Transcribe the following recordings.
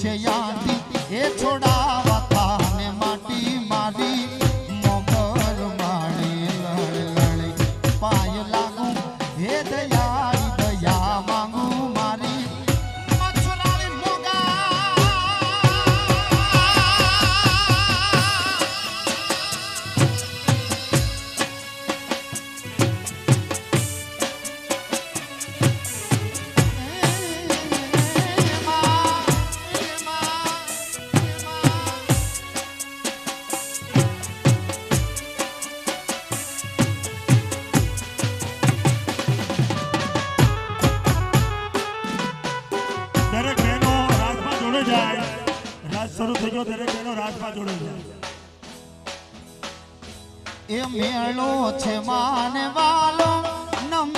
前压 શરૂ થઈ ગયો દરેક એનો રાજમાં જોડે એ મેળો છે માનવાલો નમ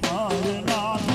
பாரு நான்